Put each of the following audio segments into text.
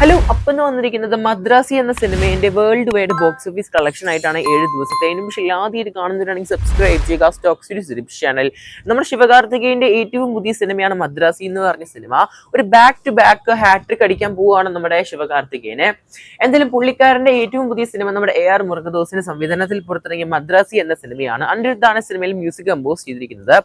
Hello അപ്പം വന്നിരിക്കുന്നത് മദ്രാസി എന്ന സിനിമയുടെ world wide box office collection ആയിട്ടാണ് ഏഴ് ദിവസത്തെ. അതിന് പക്ഷേ ആദ്യമായിട്ട് കാണുന്നവരാണെങ്കിൽ സബ്സ്ക്രൈബ് ചെയ്യുക സ്റ്റോക്ക് സീരീസ് യൂട്യൂബ് ചാനൽ നമ്മുടെ ശിവകാർത്തികേയന്റെ ഏറ്റവും പുതിയ സിനിമയാണ് മദ്രാസി എന്ന് പറഞ്ഞ സിനിമ. ഒരു ബാക്ക് ടു ബാക്ക് ഹാട്രിക് അടിക്കാൻ പോവുകയാണ് നമ്മുടെ ശിവകാർത്തികേയനെ. എന്തായാലും പുള്ളിക്കാരന്റെ ഏറ്റവും പുതിയ സിനിമ നമ്മുടെ എ ആർ മുരുകദോസിന്റെ സംവിധാനത്തിൽ പുറത്തിറങ്ങിയ മദ്രാസി എന്ന സിനിമയാണ്. അനിരുദ്ധാണ് സിനിമയിൽ മ്യൂസിക് കമ്പോസ് ചെയ്തിരിക്കുന്നത്.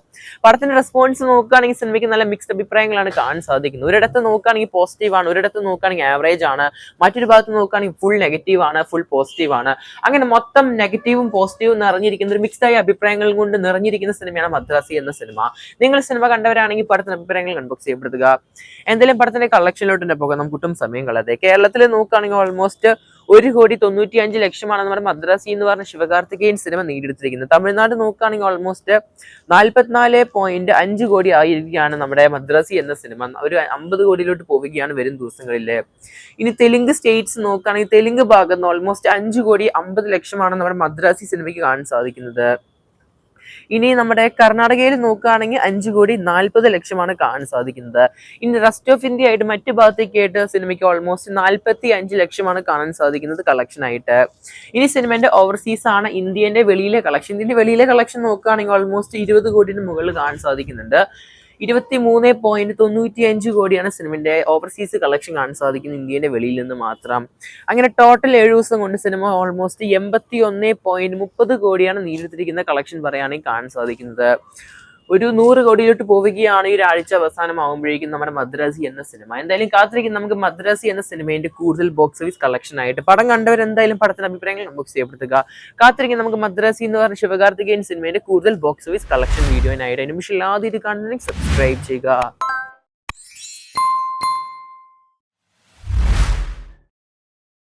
പടത്തിന്റെ റെസ്പോൺസ് നോക്കുകയാണെങ്കിൽ സിനിമയ്ക്ക് നല്ല മിക്സ്ഡ് അഭിപ്രായങ്ങളാണ് കാണാൻ സാധിക്കുന്നത്. ഒരിടത്ത് നോക്കുകയാണെങ്കിൽ പോസിറ്റീവ് ആണ് ഒരിടത്ത് നോക്കുകയാണെങ്കിൽ ആവറേജ് ആണ്. മറ്റൊരു ഭാഗത്ത് നോക്കുകയാണെങ്കിൽ ഫുൾ നെഗറ്റീവ് ആണ് ഫുൾ പോസിറ്റീവ് ആണ്. അങ്ങനെ മൊത്തം നെഗറ്റീവും പോസിറ്റീവും നിറഞ്ഞിരിക്കുന്ന ഒരു മിക്സ്ഡ് ആയ അഭിപ്രായങ്ങൾ കൊണ്ട് നിറഞ്ഞിരിക്കുന്ന സിനിമയാണ് മദ്രാസി എന്ന സിനിമ നിങ്ങൾ സിനിമ കണ്ടവരാണെങ്കിൽ പടത്തിന് അഭിപ്രായങ്ങൾ കൺബോക്സ് ചെയ്യപ്പെടുത്തുക. എന്തായാലും പടത്തിന്റെ കളക്ഷനിലോട്ട് പോകാം. നമുക്ക് കിട്ടും സമയം കളയാതെ. കേരളത്തിൽ നോക്കുകയാണെങ്കിൽ ഓൾമോസ്റ്റ് ഒരു കോടി തൊണ്ണൂറ്റി അഞ്ച് ലക്ഷമാണ് നമ്മുടെ മദ്രാസി എന്ന് പറഞ്ഞ ശിവകാർത്തികേയൻ സിനിമ നേടിയെടുത്തിരിക്കുന്നത്. തമിഴ്നാട് നോക്കുകയാണെങ്കിൽ ഓൾമോസ്റ്റ് നാൽപ്പത്തിനാല് പോയിന്റ് അഞ്ച് കോടി ആയിരിക്കുകയാണ് നമ്മുടെ മദ്രാസി എന്ന സിനിമ. ഒരു അമ്പത് കോടിയിലോട്ട് പോവുകയാണ് വരും ദിവസങ്ങളിൽ ഇനി തെലുങ്ക് സ്റ്റേറ്റ്സ് നോക്കുകയാണെങ്കിൽ തെലുങ്ക് ഭാഗത്ത് ഓൾമോസ്റ്റ് അഞ്ച് കോടി അമ്പത് ലക്ഷമാണ് നമ്മുടെ മദ്രാസി സിനിമയ്ക്ക് കാണാൻ സാധിക്കുന്നത്. ഇനി നമ്മുടെ കർണാടകയിൽ നോക്കുകയാണെങ്കിൽ അഞ്ച് കോടി നാൽപ്പത് ലക്ഷമാണ് കാണാൻ സാധിക്കുന്നത്. ഇനി റെസ്റ്റ് ഓഫ് ഇന്ത്യ ആയിട്ട് മറ്റു ഭാഗത്തേക്കായിട്ട് സിനിമയ്ക്ക് ഓൾമോസ്റ്റ് നാൽപ്പത്തി അഞ്ച് ലക്ഷമാണ് കാണാൻ സാധിക്കുന്നത് കളക്ഷൻ ആയിട്ട്. ഇനി സിനിമന്റെ ഓവർസീസ് ആണ് ഇന്ത്യന്റെ വെളിയിലെ കളക്ഷൻ ഇതിന്റെ വെളിയിലെ കളക്ഷൻ നോക്കുകയാണെങ്കിൽ ഓൾമോസ്റ്റ് ഇരുപത് കോടിന് മുകളിൽ കാണാൻ സാധിക്കുന്നുണ്ട്. ഇരുപത്തി മൂന്ന് പോയിന്റ് തൊണ്ണൂറ്റി അഞ്ച് കോടിയാണ് സിനിമയുടെ ഓവർസീസ് കളക്ഷൻ കാണാൻ സാധിക്കുന്നത് ഇന്ത്യയുടെ വെളിയിൽ നിന്ന് മാത്രം. അങ്ങനെ ടോട്ടൽ ഏഴ് ദിവസം കൊണ്ട് സിനിമ ഓൾമോസ്റ്റ് എൺപത്തി ഒന്ന് പോയിന്റ് മുപ്പത് കോടിയാണ് നേരിട്ടിരിക്കുന്ന കളക്ഷൻ പറയുകയാണെങ്കിൽ കാണാൻ സാധിക്കുന്നത്. ഒരു നൂറ് കോടിയിലോട്ട് പോവുകയാണ് ഈ ഒരാഴ്ച അവസാനമാകുമ്പോഴേക്കും നമ്മുടെ മദ്രാസി എന്ന സിനിമ. എന്തായാലും കാത്തിരിക്കും. നമുക്ക് മദ്രാസി എന്ന സിനിമയുടെ കൂടുതൽ ബോക്സ് ഓഫീസ് കളക്ഷൻ ആയിട്ട് പടം കണ്ടവർ എന്തായാലും പടത്തിന്റെ അഭിപ്രായങ്ങൾ നമുക്ക് ചെയ്യപ്പെടുത്തുക കാത്തിരിക്കും. നമുക്ക് മദ്രാസി എന്ന് പറഞ്ഞ ശിവകാർത്തികേയൻ സിനിമയുടെ കൂടുതൽ ബോക്സ് ഓഫീസ് കളക്ഷൻ വീഡിയോനായിട്ട് നിമിഷം ആദ്യം ഇത് കാണുന്നെങ്കിൽ സബ്സ്ക്രൈബ് ചെയ്യുക.